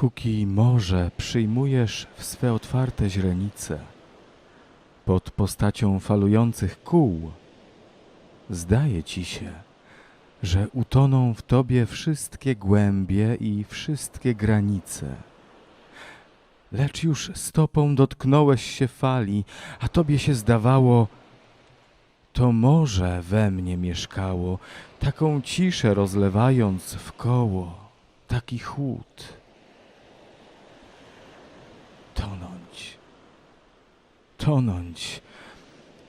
Póki morze przyjmujesz w swe otwarte źrenice, pod postacią falujących kół, zdaje ci się, że utoną w tobie wszystkie głębie i wszystkie granice. Lecz już stopą dotknąłeś się fali, a tobie się zdawało, to morze we mnie mieszkało, taką ciszę rozlewając w koło, taki chłód. Tonąć, tonąć,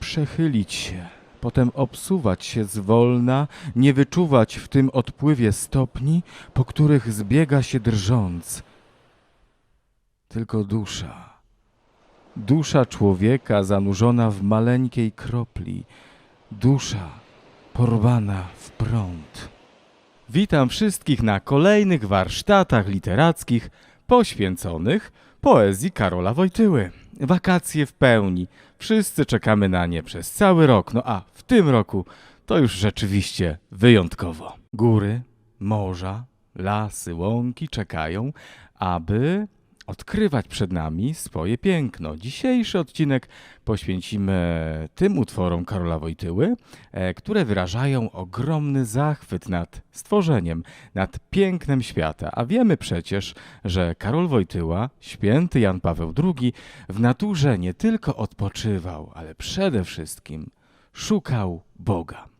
przechylić się, potem obsuwać się zwolna, nie wyczuwać w tym odpływie stopni, po których zbiega się drżąc. Tylko dusza, dusza człowieka zanurzona w maleńkiej kropli, dusza porwana w prąd. Witam wszystkich na kolejnych warsztatach literackich poświęconych poezji Karola Wojtyły. Wakacje w pełni. Wszyscy czekamy na nie przez cały rok. No a w tym roku to już rzeczywiście wyjątkowo. Góry, morza, lasy, łąki czekają, aby odkrywać przed nami swoje piękno. Dzisiejszy odcinek poświęcimy tym utworom Karola Wojtyły, e, które wyrażają ogromny zachwyt nad stworzeniem, nad pięknem świata. A wiemy przecież, że Karol Wojtyła, święty Jan Paweł II, w naturze nie tylko odpoczywał, ale przede wszystkim szukał Boga.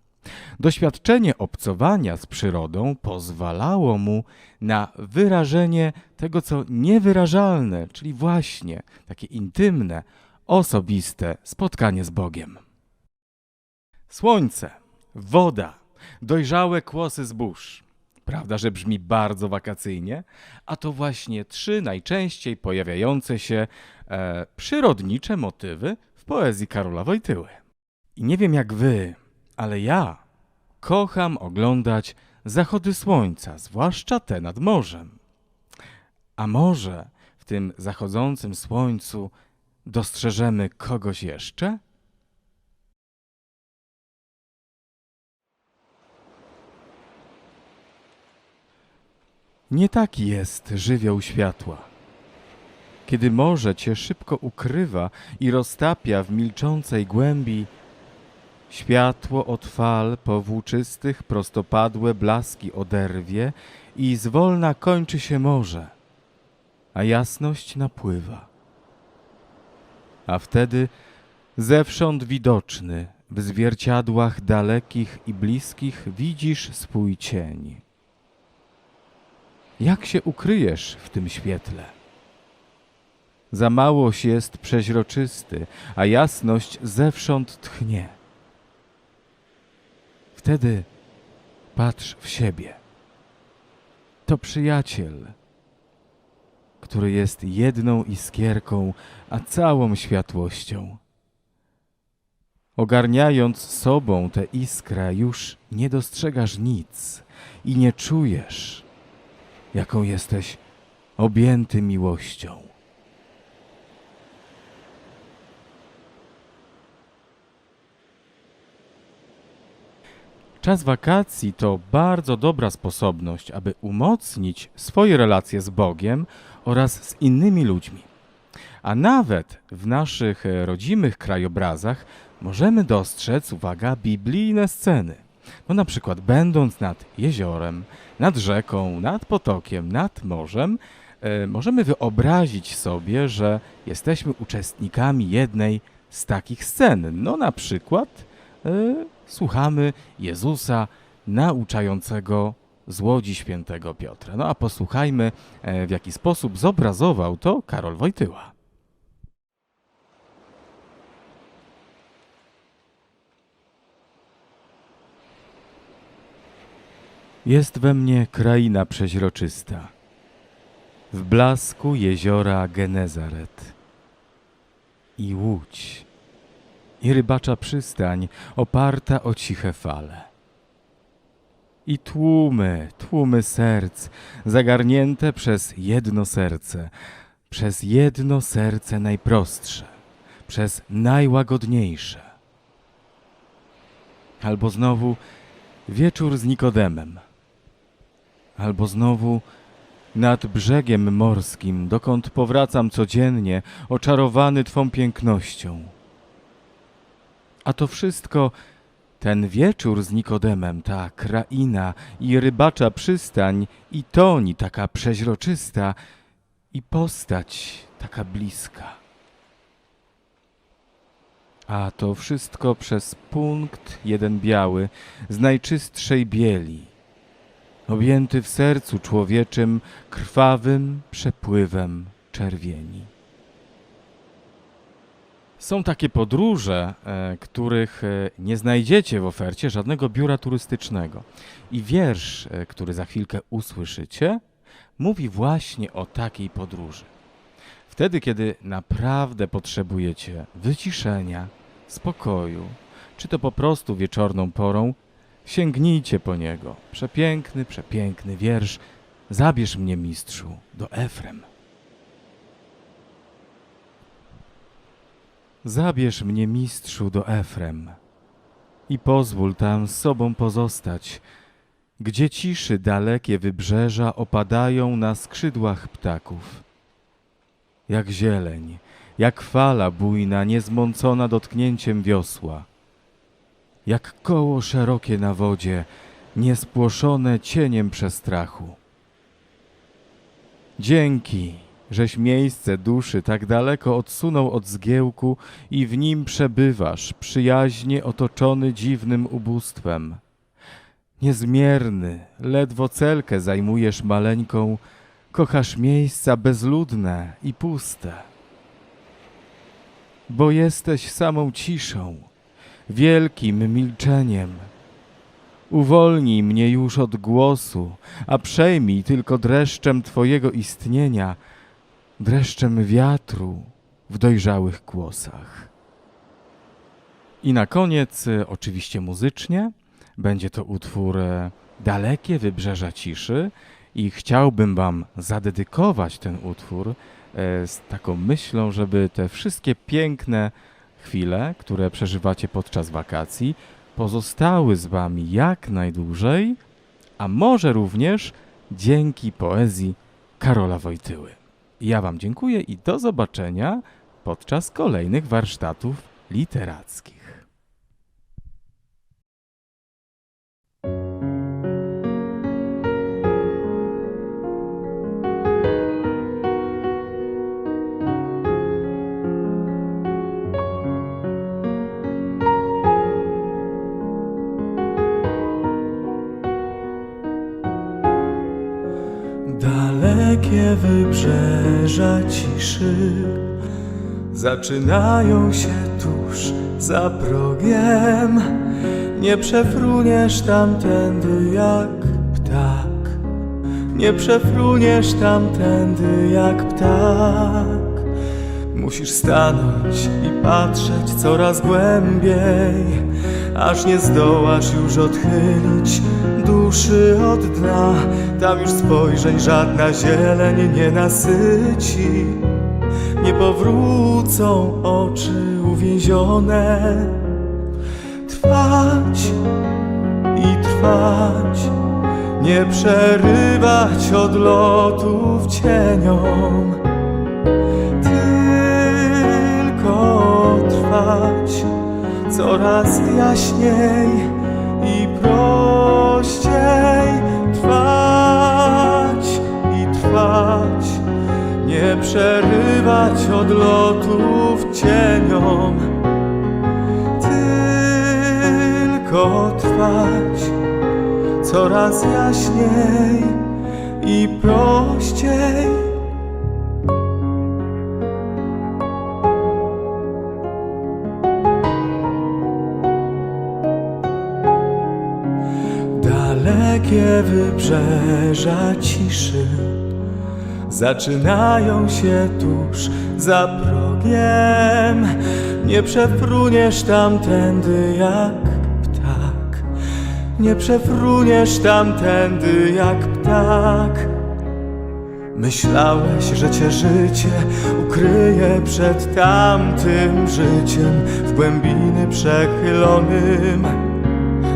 Doświadczenie obcowania z przyrodą pozwalało mu na wyrażenie tego, co niewyrażalne, czyli właśnie takie intymne, osobiste spotkanie z Bogiem. Słońce, woda, dojrzałe kłosy zbóż. Prawda, że brzmi bardzo wakacyjnie, a to właśnie trzy najczęściej pojawiające się e, przyrodnicze motywy w poezji Karola Wojtyły. I nie wiem jak wy, ale ja kocham oglądać zachody słońca, zwłaszcza te nad morzem. A może w tym zachodzącym słońcu dostrzeżemy kogoś jeszcze? Nie taki jest żywioł światła. Kiedy morze cię szybko ukrywa i roztapia w milczącej głębi, Światło od fal powłóczystych prostopadłe blaski oderwie i zwolna kończy się morze, a jasność napływa. A wtedy zewsząd widoczny w zwierciadłach dalekich i bliskich widzisz swój cień. Jak się ukryjesz w tym świetle? Za małość jest przeźroczysty, a jasność zewsząd tchnie. Wtedy patrz w siebie. To przyjaciel, który jest jedną iskierką, a całą światłością. Ogarniając sobą tę iskrę, już nie dostrzegasz nic i nie czujesz, jaką jesteś objęty miłością. Czas wakacji to bardzo dobra sposobność, aby umocnić swoje relacje z Bogiem oraz z innymi ludźmi. A nawet w naszych e, rodzimych krajobrazach możemy dostrzec, uwaga, biblijne sceny. No na przykład będąc nad jeziorem, nad rzeką, nad potokiem, nad morzem, e, możemy wyobrazić sobie, że jesteśmy uczestnikami jednej z takich scen. No na przykład e, słuchamy Jezusa nauczającego z łodzi świętego Piotra. No a posłuchajmy, e, w jaki sposób zobrazował to Karol Wojtyła. Jest we mnie kraina przeźroczysta, w blasku jeziora Genezaret i łódź i rybacza przystań oparta o ciche fale. I tłumy, tłumy serc, zagarnięte przez jedno serce, przez jedno serce najprostsze, przez najłagodniejsze. Albo znowu wieczór z Nikodemem, albo znowu nad brzegiem morskim, dokąd powracam codziennie, oczarowany Twą pięknością. A to wszystko ten wieczór z Nikodemem, ta kraina i rybacza przystań, i toni taka przeźroczysta, i postać taka bliska. A to wszystko przez punkt jeden biały, z najczystszej bieli, objęty w sercu człowieczym krwawym przepływem czerwieni. Są takie podróże, e, których e, nie znajdziecie w ofercie żadnego biura turystycznego. I wiersz, e, który za chwilkę usłyszycie, mówi właśnie o takiej podróży. Wtedy, kiedy naprawdę potrzebujecie wyciszenia, spokoju, czy to po prostu wieczorną porą, sięgnijcie po niego. Przepiękny, przepiękny wiersz. Zabierz mnie, mistrzu, do Efrem. Zabierz mnie, mistrzu, do Efrem i pozwól tam z sobą pozostać, gdzie ciszy dalekie wybrzeża opadają na skrzydłach ptaków. Jak zieleń, jak fala bujna, niezmącona dotknięciem wiosła, jak koło szerokie na wodzie, niespłoszone cieniem przestrachu. Dzięki, żeś miejsce duszy tak daleko odsunął od zgiełku i w nim przebywasz, przyjaźnie otoczony dziwnym ubóstwem. Niezmierny, ledwo celkę zajmujesz maleńką, kochasz miejsca bezludne i puste. Bo jesteś samą ciszą, wielkim milczeniem. Uwolnij mnie już od głosu, a przejmij tylko dreszczem Twojego istnienia, dreszczem wiatru w dojrzałych kłosach. I na koniec, e, oczywiście muzycznie, będzie to utwór e, Dalekie Wybrzeża Ciszy i chciałbym Wam zadedykować ten utwór e, z taką myślą, żeby te wszystkie piękne chwile, które przeżywacie podczas wakacji, pozostały z Wami jak najdłużej, a może również dzięki poezji Karola Wojtyły. Ja Wam dziękuję i do zobaczenia podczas kolejnych warsztatów literackich. Wybrzeża ciszy zaczynają się tuż za progiem. Nie przefruniesz tamtędy jak ptak, nie przefruniesz tamtędy jak ptak. Musisz stanąć i patrzeć coraz głębiej, aż nie zdołasz już odchylić duszy od dna. Tam już spojrzeń żadna zieleń nie nasyci, nie powrócą oczy uwięzione. Trwać i trwać, nie przerywać odlotów cieniom tylko trwać coraz jaśniej prościej trwać i trwać. Nie przerywać odlotów cieniom tylko trwać coraz jaśniej i prościej wybrzeża ciszy zaczynają się tuż za progiem. Nie przefruniesz tamtędy jak ptak, nie przefruniesz tamtędy jak ptak. Myślałeś, że cię życie ukryje przed tamtym życiem w głębiny przechylonym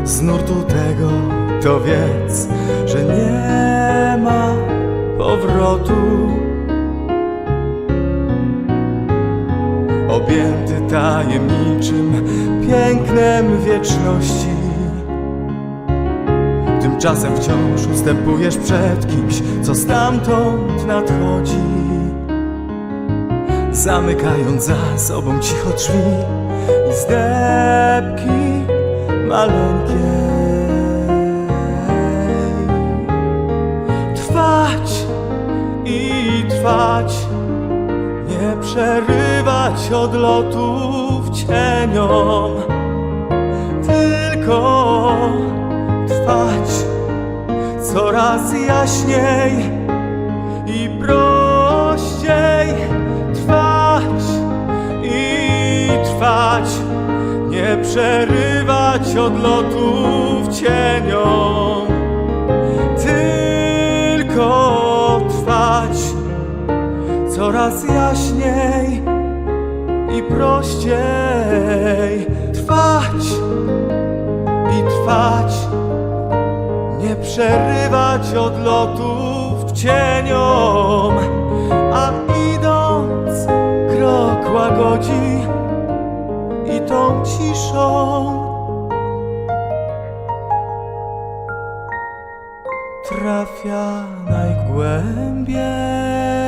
z nurtu tego to wiedz, że nie ma powrotu. Objęty tajemniczym pięknem wieczności. Tymczasem wciąż ustępujesz przed kimś, co stamtąd nadchodzi. Zamykając za sobą cicho drzwi i zdebki maleńkie. Trwać, nie przerywać odlotów cieniom, tylko trwać coraz jaśniej i prościej trwać i trwać, nie przerywać odlotów cieniom, coraz jaśniej i prościej. Trwać i trwać, nie przerywać odlotów cieniom, a idąc krok łagodzi i tą ciszą. Trafia najgłębiej.